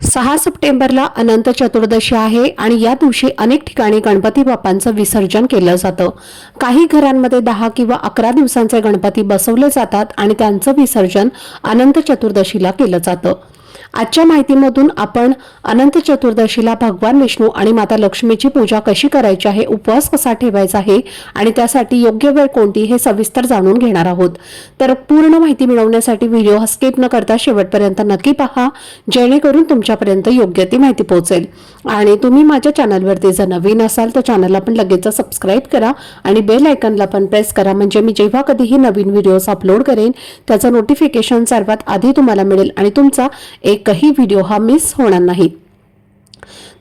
सहा सप्टेंबरला अनंत चतुर्दशी आहे आणि या दिवशी अनेक ठिकाणी गणपती बाप्पांचं विसर्जन केलं जातं. काही घरांमध्ये दहा किंवा अकरा दिवसांचे गणपती बसवले जातात आणि त्यांचं विसर्जन अनंत चतुर्दशीला केलं जातं. आजच्या माहितीमधून आपण अनंत चतुर्दशीला भगवान विष्णू आणि माता लक्ष्मीची पूजा कशी करायची आहे उपवास कसा ठेवायचा आहे आणि त्यासाठी योग्य वेळ कोणती हे सविस्तर जाणून घेणार आहोत. तर पूर्ण माहिती मिळवण्यासाठी व्हिडिओ हा स्किप न करता शेवटपर्यंत नक्की पहा जेणेकरून तुमच्यापर्यंत योग्य ती माहिती पोहोचेल. आणि तुम्ही माझ्या चॅनलवरती जर नवीन असाल तर चॅनलला पण लगेच सबस्क्राईब करा आणि बेल आयकनला पण प्रेस करा म्हणजे मी जेव्हा कधीही नवीन व्हिडिओज अपलोड करेन त्याचं नोटिफिकेशन सर्वात आधी तुम्हाला मिळेल आणि तुमचा एक एकही व्हिडिओ हा मिस होणार नाही.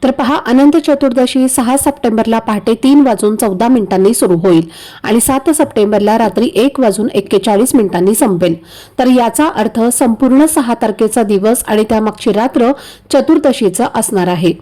तर पहा अनंत चतुर्दशी सहा सप्टेंबरला पहाटे तीन वाजून चौदा मिनिटांनी सुरू होईल आणि सात सप्टेंबरला रात्री एक वाजून एक्केचाळीस मिनिटांनी संपेल. तर याचा अर्थ संपूर्ण सहा तारखेचा दिवस आणि त्यामागची रात्र चतुर्दशीचं असणार आहे.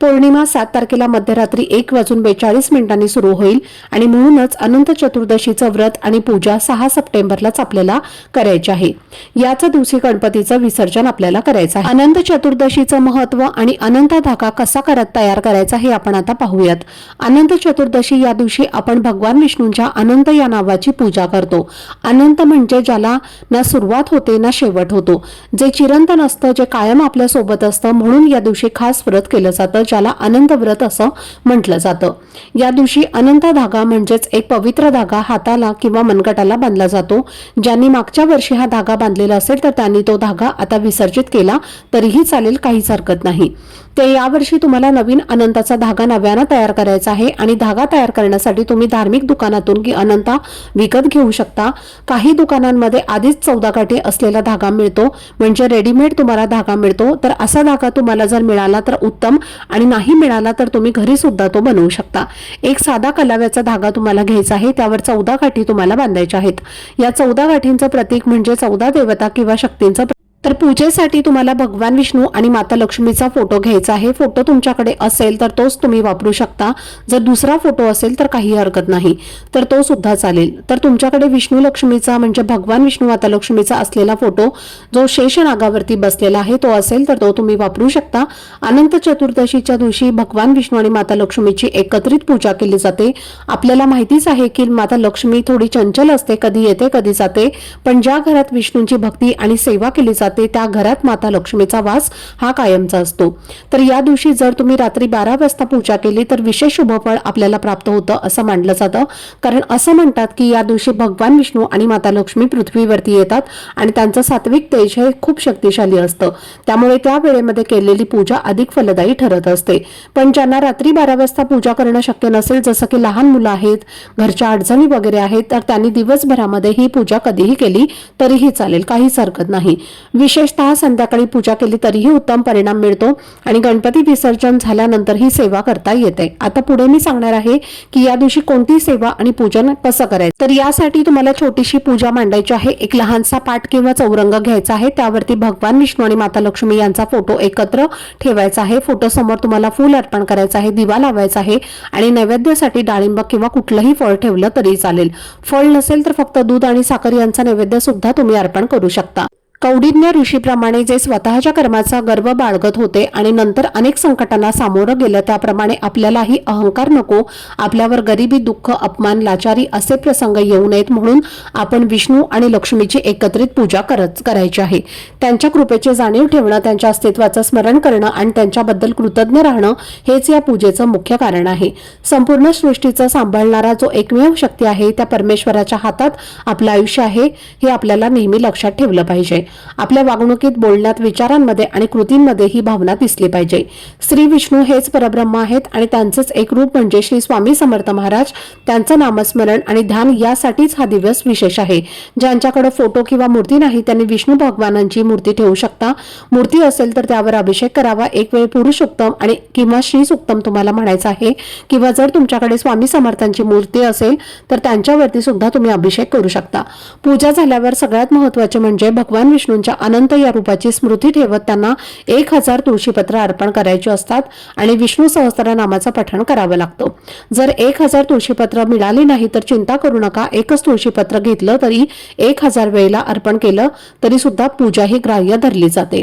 पौर्णिमा सात तारखेला मध्यरात्री एक वाजून बेचाळीस मिनिटांनी सुरू होईल आणि म्हणूनच अनंत चतुर्दशीचं व्रत आणि पूजा सहा सप्टेंबरलाच आपल्याला करायची आहे. याच दिवशी गणपतीचं विसर्जन आपल्याला करायचं आहे. अनंत चतुर्दशीचं महत्त्व आणि अनंत धाका कसा करत तयार करायचा हे आपण आता पाहूयात. अनंत चतुर्दशी या दिवशी आपण भगवान विष्णूंच्या अनंत या नावाची पूजा करतो. अनंत म्हणजे ज्याला ना सुरुवात होते ना शेवट होतो. जे चिरंतन असतं जे कायम आपल्यासोबत असतं म्हणून या दिवशी खास व्रत केलं जातं ज्याला अनंत व्रत असं म्हटलं जातं. या दिवशी अनंत धागा म्हणजेच एक पवित्र धागा हाताला किंवा मनगटाला बांधला जातो. ज्यांनी मागच्या वर्षी हा धागा बांधलेला असेल तर त्यांनी तो धागा आता विसर्जित केला तरीही चालेल काहीच हरकत नाही. ते यावर्षी तुम्हाला नवीन अनंताचा धागा नव्यानं तयार करायचा आहे आणि धागा तयार करण्यासाठी तुम्ही धार्मिक दुकानातून की अनंता विकत घेऊ शकता. काही दुकानांमध्ये आधीच चौदा काठी असलेला धागा मिळतो. म्हणजे रेडीमेड तुम्हाला धागा मिळतो. तर असा धागा तुम्हाला जर मिळाला तर उत्तम आणि नाही मिळाला तर तुम्ही घरी सुद्धा तो बनवू शकता. एक साधा कलाव्याचा धागा तुम्हाला घ्यायचा आहे. त्यावर चौदा काठी तुम्हाला बांधायच्या आहेत. या चौदा काठींचं प्रतीक म्हणजे चौदा देवता किंवा शक्तींचं तर पूजेसाठी तुम्हाला भगवान विष्णू आणि माता लक्ष्मीचा फोटो घ्यायचा आहे. फोटो तुमच्याकडे असेल तर तोच तुम्ही वापरू शकता. जर दुसरा फोटो असेल तर काही हरकत नाही. तर तो सुद्धा चालेल. तर तुमच्याकडे विष्णू लक्ष्मीचा म्हणजे भगवान विष्णू माता लक्ष्मीचा असलेला फोटो जो शेषनागावरती बसलेला आहे तो असेल तर तो तुम्ही वापरू शकता. अनंत चतुर्दशीच्या दिवशी भगवान विष्णू आणि माता लक्ष्मीची एकत्रित पूजा केली जाते. आपल्याला माहितीच आहे की माता लक्ष्मी थोडी चंचल असते कधी येते कधी जाते. पण ज्या घरात विष्णूंची भक्ती आणि सेवा केली जाते त्या घरात माता लक्ष्मीचा वास हा कायमचा असतो. तर या दिवशी जर तुम्ही रात्री बारा वाजता पूजा केली तर विशेष शुभफळ आपल्याला प्राप्त होतं असं मानलं जातं. कारण असं म्हणतात की या दिवशी भगवान विष्णू आणि माता लक्ष्मी पृथ्वीवरती येतात आणि त्यांचं सात्विक तेज हे खूप शक्तिशाली असतं. त्यामुळे त्या वेळेमध्ये केलेली पूजा अधिक फलदायी ठरत असते. पण ज्यांना रात्री बारा वाजता पूजा करणं शक्य नसेल जसं की लहान मुलं आहेत घरच्या अडचणी वगैरे आहेत तर त्यांनी दिवसभरामध्ये ही पूजा कधीही केली तरीही चालेल. काहीच हरकत नाही. विशेषतः संध्याकाळी पूजा केली तरीही उत्तम परिणाम मिळतो आणि गणपती विसर्जन झाल्यानंतर ही सेवा करता येते. आता पुढे मी सांगणार आहे की या दिवशी कोणती सेवा आणि पूजन कसं करायचं? तर यासाठी तुम्हाला छोटीशी पूजा मांडायची आहे. एक लहानसा पाठ किंवा चौरंग घ्यायचा आहे. त्यावरती भगवान विष्णू आणि माता लक्ष्मी यांचा फोटो एकत्र ठेवायचा आहे. फोटो समोर तुम्हाला फूल अर्पण करायचं आहे दिवा लावायचा आहे आणि नैवेद्यासाठी डाळिंब किंवा कुठलंही फळ ठेवलं तरी चालेल. फळ नसेल तर फक्त दूध आणि साखर यांचा नैवेद्य सुद्धा तुम्ही अर्पण करू शकता. कौडिन्य ऋषीप्रमाणे जे स्वतःच्या कर्माचा गर्व बाळगत होते आणि नंतर अनेक संकटांना सामोरं गेलं त्याप्रमाणे आपल्यालाही अहंकार नको आपल्यावर गरिबी दुःख अपमान लाचारी असे प्रसंग येऊ नयेत म्हणून आपण विष्णू आणि लक्ष्मीची एकत्रित पूजा करत करायची आहे. त्यांच्या कृपेची जाणीव ठेवणं त्यांच्या अस्तित्वाचं स्मरण करणं आणि त्यांच्याबद्दल कृतज्ञ राहणं हेच या पूजेचं मुख्य कारण आहे. संपूर्ण सृष्टीचं सांभाळणारा जो एकमेव शक्ती आहे त्या परमेश्वराच्या हातात आपलं आयुष्य आहे हे आपल्याला नेहमी लक्षात ठेवलं पाहिजे. आपल्या वागणुकीत बोलण्यात विचारांमध्ये आणि कृतींमध्ये ही भावना दिसली पाहिजे. श्री विष्णू हेच परब्रह्म आहेत आणि त्यांचंच एक रूप म्हणजे श्री स्वामी समर्थ महाराज. त्यांचं नामस्मरण आणि ध्यान यासाठीच हा दिवस विशेष आहे. ज्यांच्याकडे फोटो किंवा मूर्ती नाही त्यांनी विष्णू भगवानांची मूर्ती ठेवू शकता. मूर्ती असेल तर त्यावर अभिषेक करावा. एक वेळ पुरुषोत्तम आणि किंवा श्री सुक्तम तुम्हाला म्हणायचं आहे. किंवा जर तुमच्याकडे स्वामी समर्थांची मूर्ती असेल तर त्यांच्यावरती सुद्धा तुम्ही अभिषेक करू शकता. पूजा झाल्यावर सगळ्यात महत्त्वाचे म्हणजे भगवान विष्णूंच्या अनंत या रूपाची स्मृती ठेवत त्यांना एक हजार तुळशीपत्र अर्पण करायची असतात आणि विष्णू सहस्त्र नामाचं पठण करावं लागतं. जर एक हजार तुळशीपत्र मिळाली नाही तर चिंता करू नका. एकच तुळशीपत्र घेतलं तरी एक हजार वेळेला अर्पण केलं तरी सुद्धा पूजा ही ग्राह्य धरली जाते.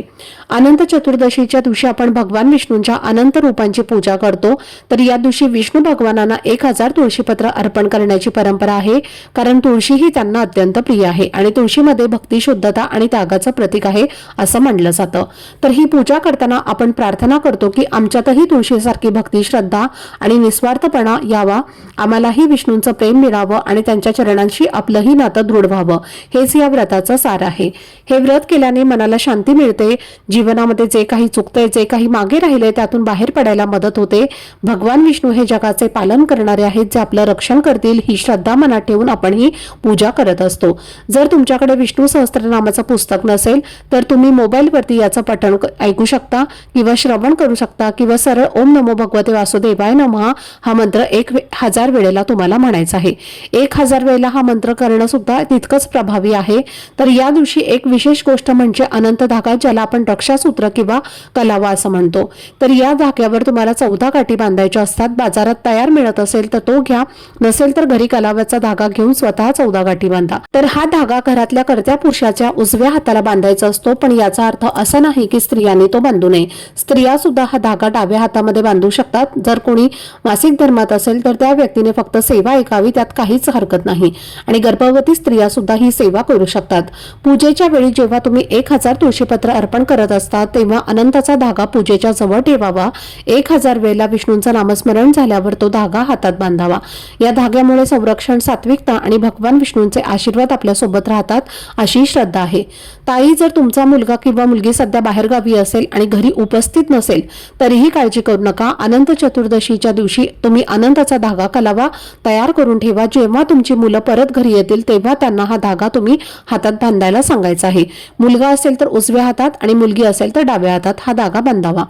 अनंत चतुर्दशीच्या दिवशी आपण भगवान विष्णूंच्या अनंत रूपांची पूजा करतो तर या दिवशी विष्णू भगवानांना एक हजार तुळशीपत्र अर्पण करण्याची परंपरा आहे. कारण तुळशी ही त्यांना अत्यंत प्रिय आहे आणि तुळशीमध्ये भक्ती शुद्धता आणि त्यागाचं प्रतीक आहे असं मानलं जातं. तर ही पूजा करताना आपण प्रार्थना करतो की आमच्यातही तुळशीसारखी भक्ती श्रद्धा आणि निस्वार्थपणा यावा. आम्हालाही विष्णूंचं प्रेम मिळावं आणि त्यांच्या चरणांशी आपलंही नातं दृढ व्हावं. हेच या व्रताचं सार आहे. हे व्रत केल्याने मनाला शांती मिळते. जीवनामध्ये जे काही चुकतंय जे काही मागे राहिले त्यातून बाहेर पडायला मदत होते. भगवान विष्णू हे जगाचे पालन करणारे आहेत जे आपलं रक्षण करतील ही श्रद्धा मनात ठेवून आपण ही पूजा करत असतो. जर तुमच्याकडे विष्णू सहस्त्रनामाचं पुस्तक नसेल तर तुम्ही मोबाईलवरती याचं पठण ऐकू शकता किंवा श्रवण करू शकता किंवा सरळ ओम नमो भगवते वासुदेवाय नमः हा मंत्र एक हजार वेळेला तुम्हाला म्हणायचा आहे. एक हजार वेळेला हा मंत्र करणं सुद्धा तितकंच प्रभावी आहे. तर या दिवशी एक विशेष गोष्ट म्हणजे अनंत धागा ज्याला आपण रक्षासूत्र किंवा कलावा असं म्हणतो. तर या धाग्यावर तुम्हाला चौदा काठी बांधायच्या असतात. बाजारात तयार मिळत असेल तर तो घ्या. नसेल तर घरी कलावाचा धागा घेऊन स्वतः चौदा गाठी बांधा. तर हा धागा घरातल्या कर्त्या पुरुषाच्या उजव्या हाताला बांधायचा असतो पण याचा अर्थ असा नाही की स्त्रियांनी तो बांधू नये. स्त्रिया सुद्धा हा धागा डाव्या हातामध्ये बांधू शकतात. जर कोणी मासिक धर्मात असेल तर त्या व्यक्तीने फक्त सेवा ऐकावी त्यात काहीच हरकत नाही. आणि गर्भवती स्त्रिया सुद्धा ही सेवा करू शकतात. पूजेच्या वेळी जेव्हा तुम्ही एक हजार तुळशीपत्र अर्पण करत असता तेव्हा अनंताचा धागा पूजेच्या जवळ ठेवावा. एक हजार वेळेला विष्णूंचं नामस्मरण झाल्यावर तो धागा हातात बांधावा. या धाग्यामुळे संरक्षण सात्विकता आणि भगवान विष्णूंचे आशीर्वाद आपल्यासोबत राहतात अशी श्रद्धा आहे. ताई जर तुमचा मुलगा किंवा मुलगी सध्या बाहेरगावी असेल आणि घरी उपस्थित नसेल तरीही काळजी करू नका. अनंत चतुर्दशीच्या दिवशी तुम्ही अनंताचा धागा कलावा तयार करून ठेवा. जेव्हा तुमची मुलं परत घरी येतील तेव्हा त्यांना हा धागा तुम्ही हातात बांधायला सांगायचा आहे. मुलगा असेल तर उजव्या हातात आणि मुलगी असेल तर डाव्या हातात हा धागा बांधावा.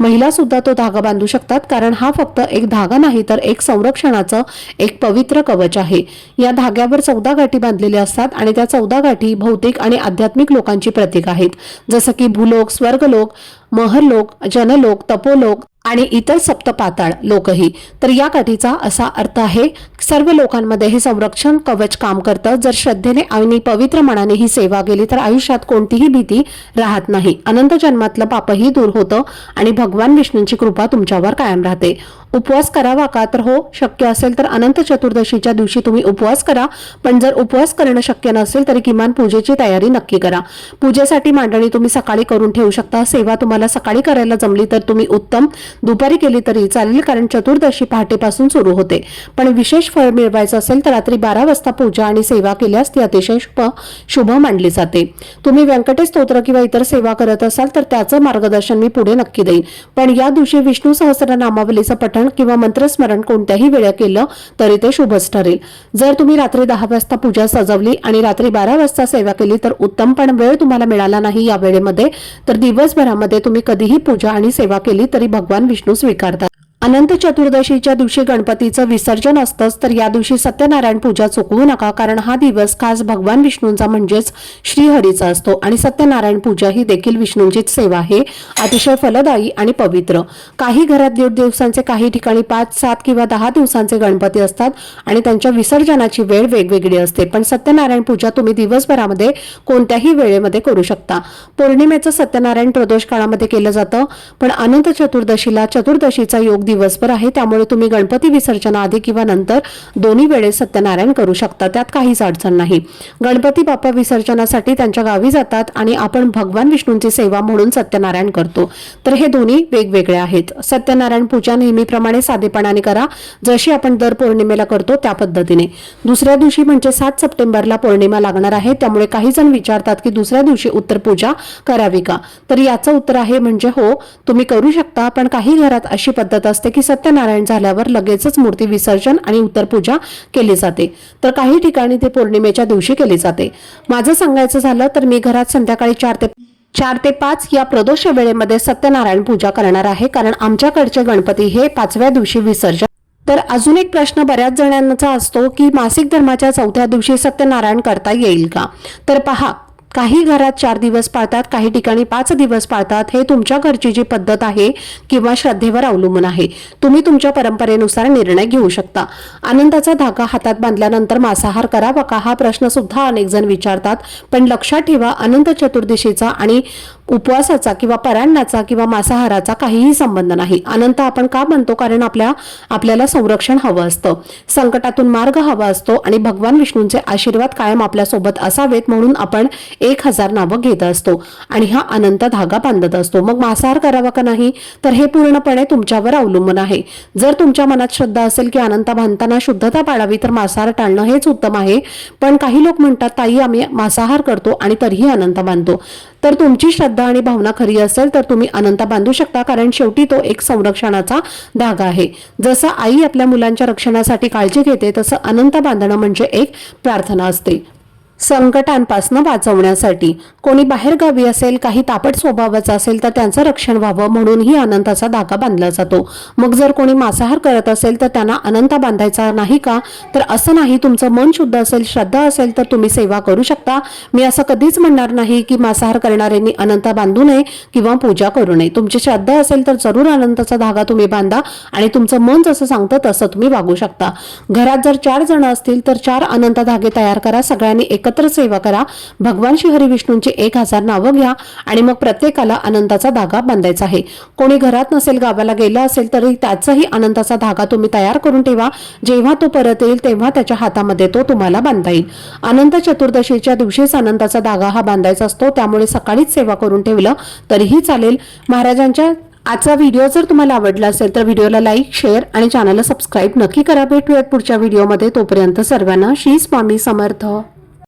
महिला सुद्धा तो धागा बांधू शकतात कारण हा फक्त एक धागा नाही तर एक संरक्षणाचं एक पवित्र कवच आहे. या धाग्यावर चौदा गाठी बांधलेल्या असतात आणि त्या चौदा गाठी भौतिक आणि आध्यात्मिक लोकांची प्रतीक आहेत. जसं की भूलोक स्वर्गलोक महरलोक जनलोक तपोलोक आणि इतर सप्तपाताळ लोकही. तर या काठीचा असा अर्थ आहे सर्व लोकांमध्ये हे संरक्षण कवच काम करतं. जर श्रद्धेने आणि पवित्र मनाने ही सेवा केली तर आयुष्यात कोणतीही भीती राहत नाही. अनंत जन्मातलं पापही दूर होतं आणि भगवान विष्णूंची कृपा तुमच्यावर कायम राहते. उपवास करावा का? तर हो शक्य असेल तर अनंत चतुर्दशीच्या दिवशी तुम्ही उपवास करा. पण जर उपवास करणं शक्य नसेल तरी किमान पूजेची तयारी नक्की करा. पूजेसाठी मांडणी तुम्ही सकाळी करून ठेवू शकता. सेवा तुम्हाला सकाळी करायला जमली तर तुम्ही उत्तम दुपारी केली तरी चालेल कारण चतुर्दशी पहाटेपासून सुरू होते. पण विशेष फळ मिळवायचं असेल तर रात्री बारा वाजता पूजा आणि सेवा केल्यास ती अतिशय शुभ शुभ मानली जाते. तुम्ही व्यंकटेश स्तोत्र किंवा इतर सेवा करत असाल तर त्याचं मार्गदर्शन मी पुढे नक्की देईन. पण या दिवशी विष्णू सहस्रनामावलीचं पठण किंवा मंत्रस्मरण कोणत्याही वेळा केलं तरी ते शुभच ठरेल. जर तुम्ही रात्री दहा वाजता पूजा सजवली आणि रात्री बारा वाजता सेवा केली तर उत्तम पण वेळ तुम्हाला मिळाला नाही या वेळेमध्ये तर दिवसभरामध्ये तुम्ही कधीही पूजा आणि सेवा केली तरी भगवान विष्णू स्वीकारतात अनंत चतुर्दशीच्या दिवशी गणपतीचं विसर्जन असतंच तर या दिवशी सत्यनारायण पूजा चुकवू नका कारण हा दिवस खास भगवान विष्णूंचा म्हणजेच श्रीहरीचा असतो. आणि सत्यनारायण पूजा ही देखील विष्णूंचीच सेवा आहे. अतिशय फलदायी आणि पवित्र. काही घरात दीड दिवसांचे काही ठिकाणी पाच सात किंवा दहा दिवसांचे गणपती असतात आणि त्यांच्या विसर्जनाची वेळ वेगवेगळी असते. पण सत्यनारायण पूजा तुम्ही दिवसभरामध्ये कोणत्याही वेळेमध्ये करू शकता. पौर्णिमेचं सत्यनारायण प्रदोष काळामध्ये केलं जातं पण अनंत चतुर्दशीला चतुर्दशीचा योग दिवसभर आहे त्यामुळे तुम्ही गणपती विसर्जनाआधी किंवा नंतर दोन्ही वेळेस सत्यनारायण करू शकता. त्यात काहीच अडचण नाही. गणपती बाप्पा विसर्जनासाठी त्यांच्या गावी जातात आणि आपण भगवान विष्णूंची सेवा म्हणून सत्यनारायण करतो. तर हे दोन्ही वेगवेगळे आहेत. सत्यनारायण पूजा नेहमीप्रमाणे साधेपणाने करा. जशी आपण दर पौर्णिमेला करतो त्या पद्धतीने. दुसऱ्या दिवशी म्हणजे सात सप्टेंबरला पौर्णिमा लागणार आहे. त्यामुळे काही जण विचारतात की दुसऱ्या दिवशी उत्तर पूजा करावी का? तर याचं उत्तर आहे म्हणजे हो तुम्ही करू शकता पण काही घरात अशी पद्धत असते की सत्यनारायण झाल्यावर लगेचच मूर्ती विसर्जन आणि उत्तर पूजा केली जाते. तर काही ठिकाणी ते पौर्णिमेच्या दिवशी केली जाते. माझं सांगायचं झालं तर मी घरात संध्याकाळी चार ते चार ते पाच या प्रदोष वेळेमध्ये सत्यनारायण पूजा करणार आहे. कारण आमच्याकडचे गणपती हे पाचव्या दिवशी विसर्जन. तर अजून एक प्रश्न बऱ्याच जणांचा असतो की मासिक धर्माच्या चौथ्या दिवशी सत्यनारायण करता येईल का? तर पहा काही घरात चार दिवस पाळतात काही ठिकाणी पाच दिवस पाळतात हे तुमच्या घरची जी पद्धत आहे किंवा श्रद्धेवर अवलंबून आहे. तुम्ही तुमच्या परंपरेनुसार निर्णय घेऊ शकता. आनंदाचा धागा हातात बांधल्यानंतर मांसाहार करावा का? हा प्रश्न सुद्धा अनेक जण विचारतात. पण लक्षात ठेवा अनंत चतुर्दशीचा आणि उपवासाचा किंवा परांणाचा किंवा मांसाहाराचा काहीही संबंध नाही. अनंत आपण का म्हणतो कारण आपल्या आपल्याला संरक्षण हवं असतं. संकटातून मार्ग हवा असतो आणि भगवान विष्णूंचे आशीर्वाद कायम आपल्यासोबत असावेत म्हणून आपण एक हजार नावं घेत असतो आणि हा अनंत धागा बांधत असतो. मग मांसाहार करावा का नाही? तर हे पूर्णपणे तुमच्यावर अवलंबून आहे. जर तुमच्या मनात श्रद्धा असेल की अनंत बांधताना शुद्धता पाळावी तर मांसाहार टाळणं हेच उत्तम आहे. पण काही लोक म्हणतात ताई आम्ही मांसाहार करतो आणि तरीही अनंत बांधतो. तर तुमची श्रद्धा आणि भावना खरी असेल तर तुम्ही अनंत बांधू शकता कारण शेवटी तो एक संरक्षणाचा धागा आहे. जसं आई आपल्या मुलांच्या रक्षणासाठी काळजी घेते तसं अनंत बांधणं म्हणजे एक प्रार्थना असते. संकटांपासून वाचवण्यासाठी. कोणी बाहेरगावी असेल काही तापट स्वभावाचा असेल तर त्यांचं रक्षण व्हावं म्हणूनही अनंताचा धागा बांधला जातो. मग जर कोणी मांसाहार करत असेल तर त्यांना अनंत बांधायचा नाही का? तर असं नाही तुमचं मन शुद्ध असेल श्रद्धा असेल तर तुम्ही सेवा करू शकता. मी असं कधीच म्हणणार नाही की मांसाहार करणाऱ्यांनी अनंत बांधू नये किंवा पूजा करू नये. तुमची श्रद्धा असेल तर जरूर अनंताचा धागा तुम्ही बांधा आणि तुमचं मन जसं सांगतं तसं तुम्ही वागू शकता. घरात जर चार जण असतील तर चार अनंत धागे तयार करा. सगळ्यांनी एकत्र सेवा करा. भगवान श्री हरी विष्णूंची एक हजार नावं घ्या आणि मग प्रत्येकाला अनंताचा धागा बांधायचा आहे. कोणी घरात नसेल गावाला गेला असेल तरी त्याचाही अनंताचा धागा तुम्ही तयार करून ठेवा. जेव्हा तो परत येईल तेव्हा त्याच्या हातामध्ये तो तुम्हाला बांधता येईल. अनंत चतुर्दशीच्या दिवशीच अनंताचा धागा हा बांधायचा असतो. त्यामुळे सकाळीच सेवा करून ठेवलं तरीही चालेल. महाराजांच्या आजचा व्हिडिओ जर तुम्हाला आवडला असेल तर व्हिडिओला लाईक शेअर आणि चॅनलला सबस्क्राईब नक्की करा. भेटूयात पुढच्या व्हिडिओमध्ये. तोपर्यंत सर्वांना श्री स्वामी समर्थ.